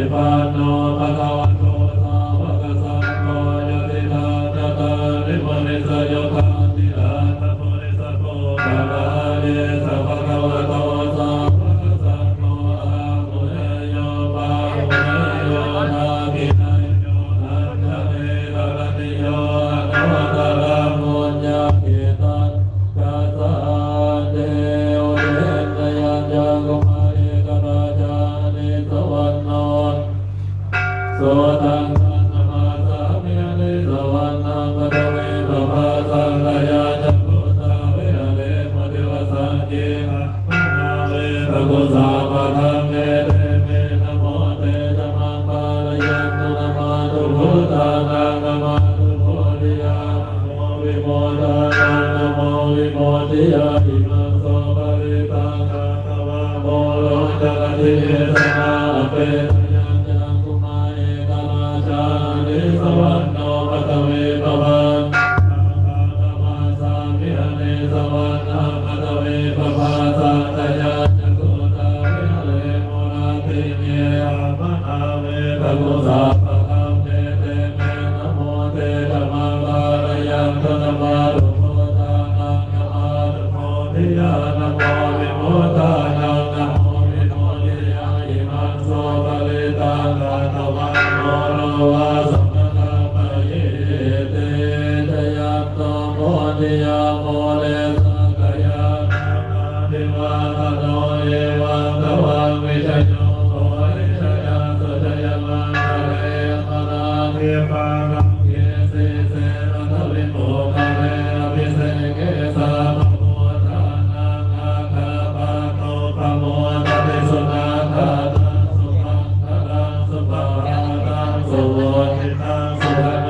Goodbye. Thank you. Wow. Amen.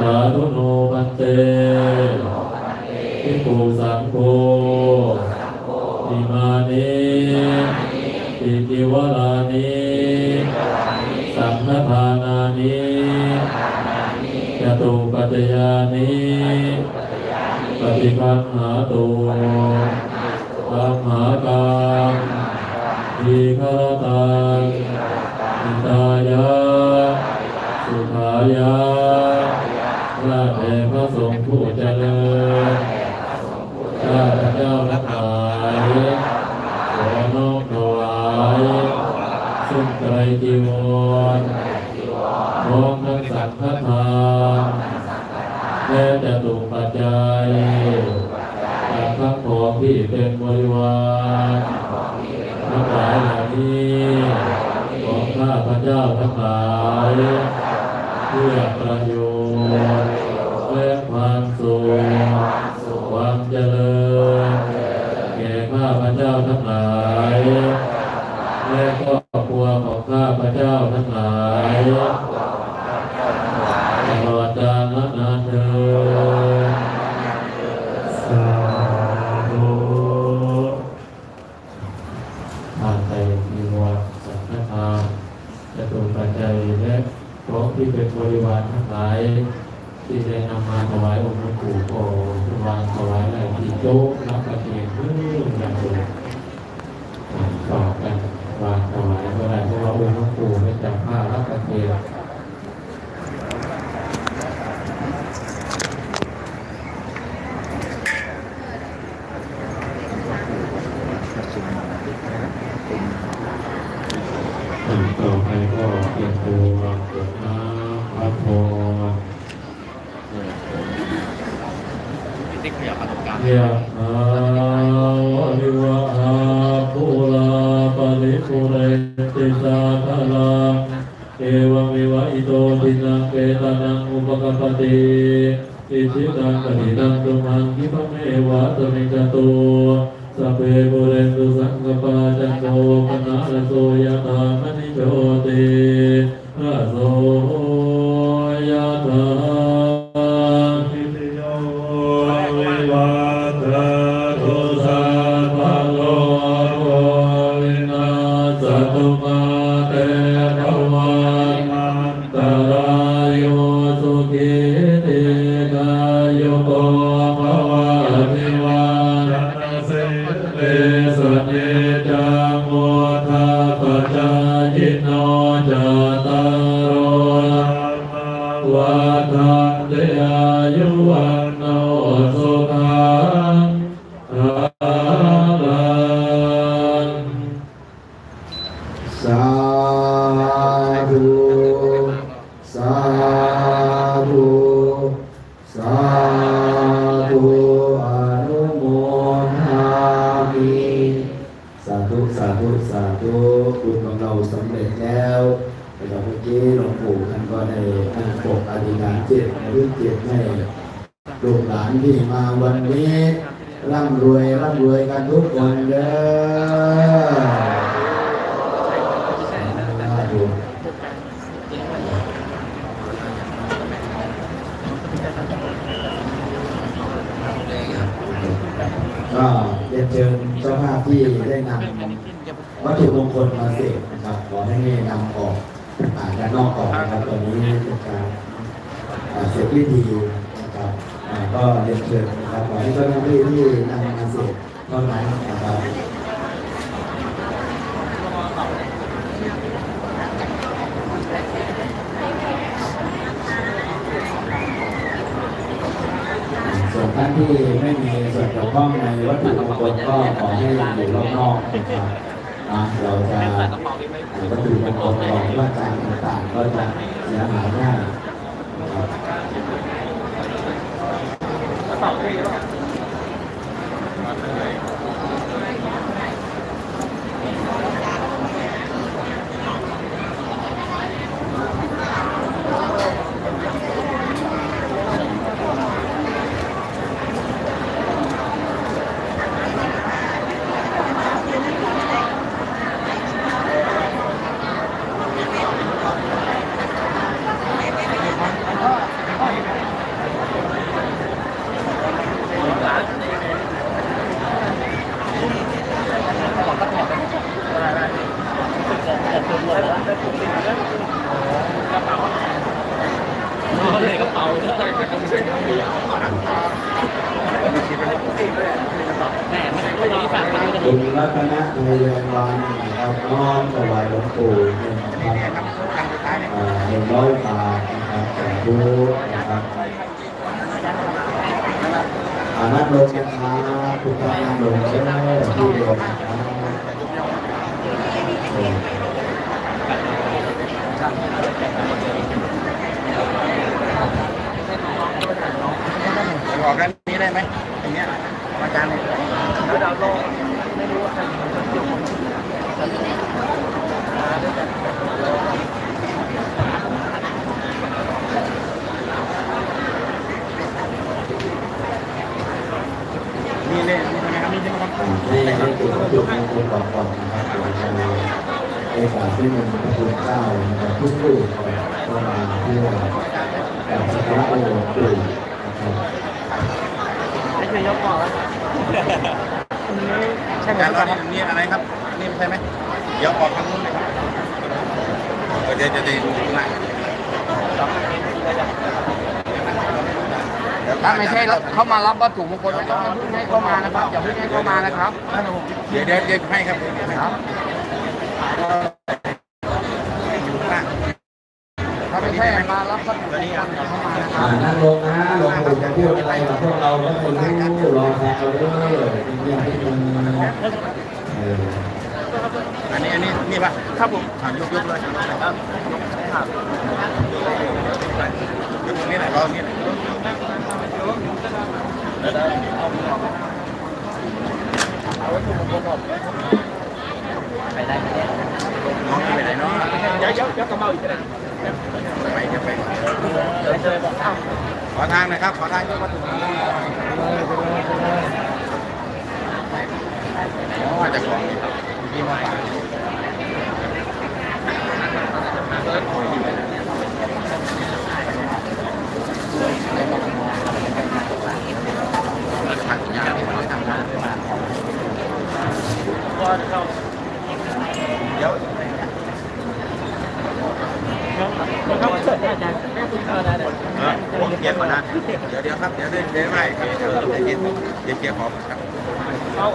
สาธุโนปันเตพิปุสังโฆอิมานิอิติวลานิสัมนทานานิจตุปัจยานิปฏิคันหาตุธรรมากาทีฆรตังอิตายะสุขายะ ข้าแต่พระสงฆ์ผู้เจริญข้าพระเจ้าทั้งหลายขอนอบถวายซึ่งไตรจีวรพร้อมทั้งสังฆทานและจะตุปัจจัยกับทั้งของที่เป็นบริวารทั้งหลายเหล่านี้ของข้าพระเจ้าทั้งหลายเพื่อประโยชน์ สุขความเจริญแก่ข้าพระเจ้าทั้งหลาย และครอบครัวของข้าพระเจ้าทั้งหลาย la கொண்ட เชิญครับขอที่เจ้าหน้าที่ที่นำมาเสร็จเท่านั้นนะครับส่วนท่านที่ไม่มีส่วนเกี่ยวข้องในวัตถุมงคลก็ขอให้อยู่รอบนอกนะครับเราจะวัตถุมงคลของวัดจางต่างๆก็จะเสียหายง่าย 好可了。 บุญรัตนะพยาบาลนะครับน้อมถวายหลวงปู่นะครับหนึ่งร้อยบาทนะครับสาธุนะครับอานัตโลกนะครับคุณพระนัตโลกเจ้าที่โลกนะครับ กับสักการะอครูนะครับไม่ใช่ยกก่อนอันนี้ใช่ไหมครับนี่อะไรครับนี่ใช่ไหมเดี๋ยวออกทางนู้นเลยครับเดี๋ยวจะได้ดูข้างหน้าถ้าไม่ใช่เข้ามารับวัตถุมงคลไม่ต้องมาเพิ่งให้เข้ามานะครับอย่าพิ่งให้เข้ามานะครับเดี๋ยวเดี๋ยวให้ครับครับถ้าไม่ใช่มารับวัตถุมงคลอย่าเข้ามา นะคอ่ารับนั่งลงนะหลวงปู่จะพูดอะไรกับพวกเราก็ไม่รู้รอฟังเอาเด้อจริงๆที่มันเอออันนี้อันนี้นี่ป่ะครับผมถามยกยกเลยครับยกครับยกตรงนี้หน่อยรอตรงนี้หน่อยไปได้น้องไปไหนเนาะเดี๋ยวเดี๋ยวเดี๋ยกระเมาอีกแล้ว ไปไปไปขอทางนะครับ ขอทางยกวัตถุมงคลอ๋อจะของที่มาฝากเดี๋ยว เออผมเกียร์ก่อนนะ เดี๋ยวเดี๋ยวครับ เดี๋ยวเดี๋ยวเดี๋ยวไม่ครับเดี๋ยวเยวเกียร์เดี๋ยวเกียร์ขอครับอา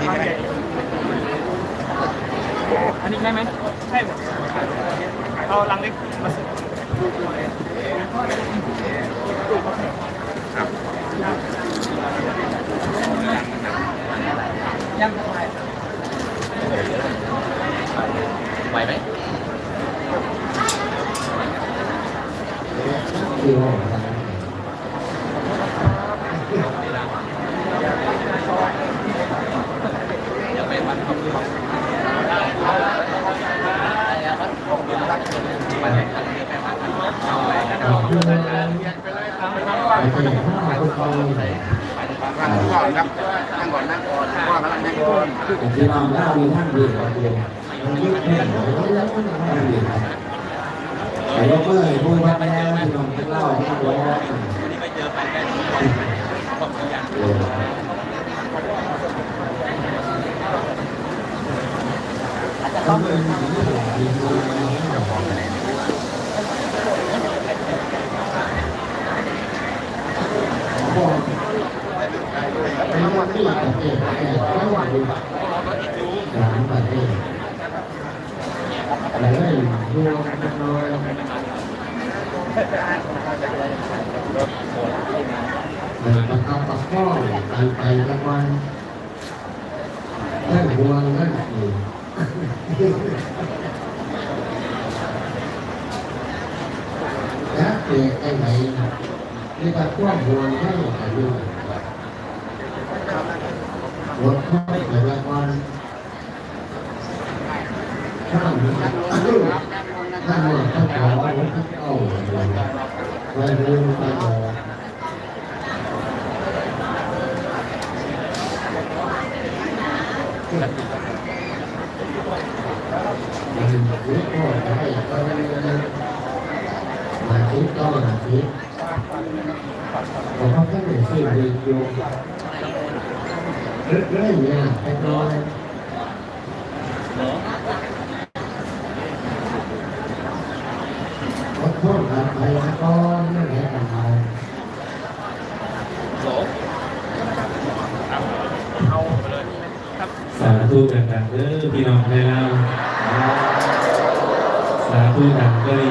นี่ไหมอันนี้ใช่ไหมใช่เอาลังเล็กมาสิครับยังไหวไหม ที่ว่าทางไปเป็นห้าคนเขานั่งก่ อนครับนั่งก่อนนั่งก่อนพ่อกำลังนั่งก่อนแต่ที่นอนเล่ามีท่านดีกว่าเดียวมันยึดแน่นเลยแล้วมันท่านดีครับแต่ยกเมื่อย่างอนกินเหล้าที่ร้องเป็นสิ่งที่ดีดีเป็นวันที่ประเทศแต่ไม่ว่าดีหลานประเทศอะไรก็อยู่รวมกันเลยเออประคับประคองไปไปละวัน เรื่องห่วงเรื่องอื่นและเปลี่ยนไปไหนนี่ก็ควบห่วงให้อายุรถเข้าไปแต่ละวันข้ามนี้นั่งรถเข้าของรถเข้าไปเรื่อยไปต่อ มันรู้ก็ได้ก็มาคิดก็มาคิดผมว่าแค่ห ธุดังเด้อพี่น้องในเราสาธุดังก็ดี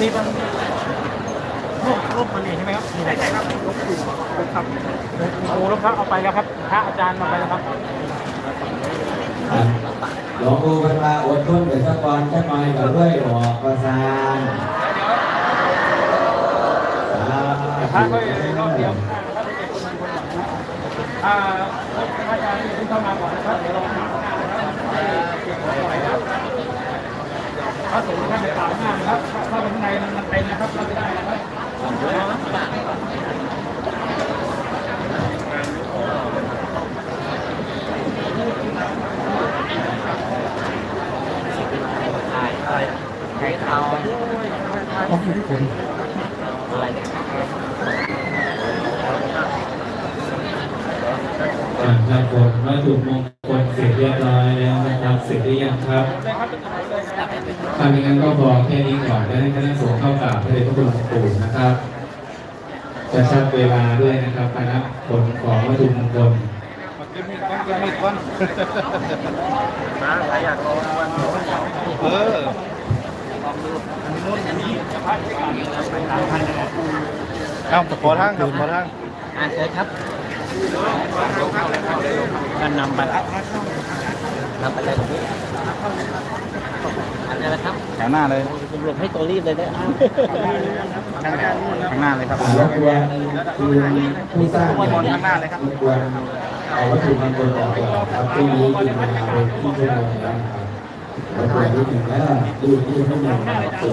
นี่เป็นรูปรูปมันนี่ใช่ไหมครับมีไหนใช่ครับรูปปู่รูปครับโอ้รูปพระเอาไปแล้วครับ คนเดือดกอนจะมากับด้วยหอกประสานถ้าไม่รับเดียวอาจารย์ที่เข้ามาก่อนนะครับเดี๋ยวเราถามพระสงฆ์ท่านไปตามห้ามครับ ถ้าเป็นในมันเต็มนะครับเราจะได้นะครับ ผมวัตถุมงคลเสร็จเรียบร้อยแล้วนะครับเสร็จหรือยังครับถ้าไม่งั้นก็บอกแค่นี้ก่อนจะให้คณะสงฆ์เข้ากราบพระเดชพระคุณหลวงปู่นะครับ จะชัดเวลาด้วยนะครับคณะผลของวัตถุมงคลเออ เอาขอทางครับขอทางอ่าเชิญครับการนำไปนำไปเลยตรงนี้อันนี้แหละครับแถวหน้าเลยรวมให้ตัวรีบเลยได้อ้าวข้างหน้าข้างหน้าเลยครับรบกวนคือผู้สร้างทุกคนข้างหน้าเลยครับรบกวนเอาวัตถุมงคลออกก่อนครับช่วงนี้กินเวลาเป็นที่ชั่วโมงแล้ว นะครับรบกวนิดหนึ่งแล้วรีบรีบให้หนึ่งนะครับ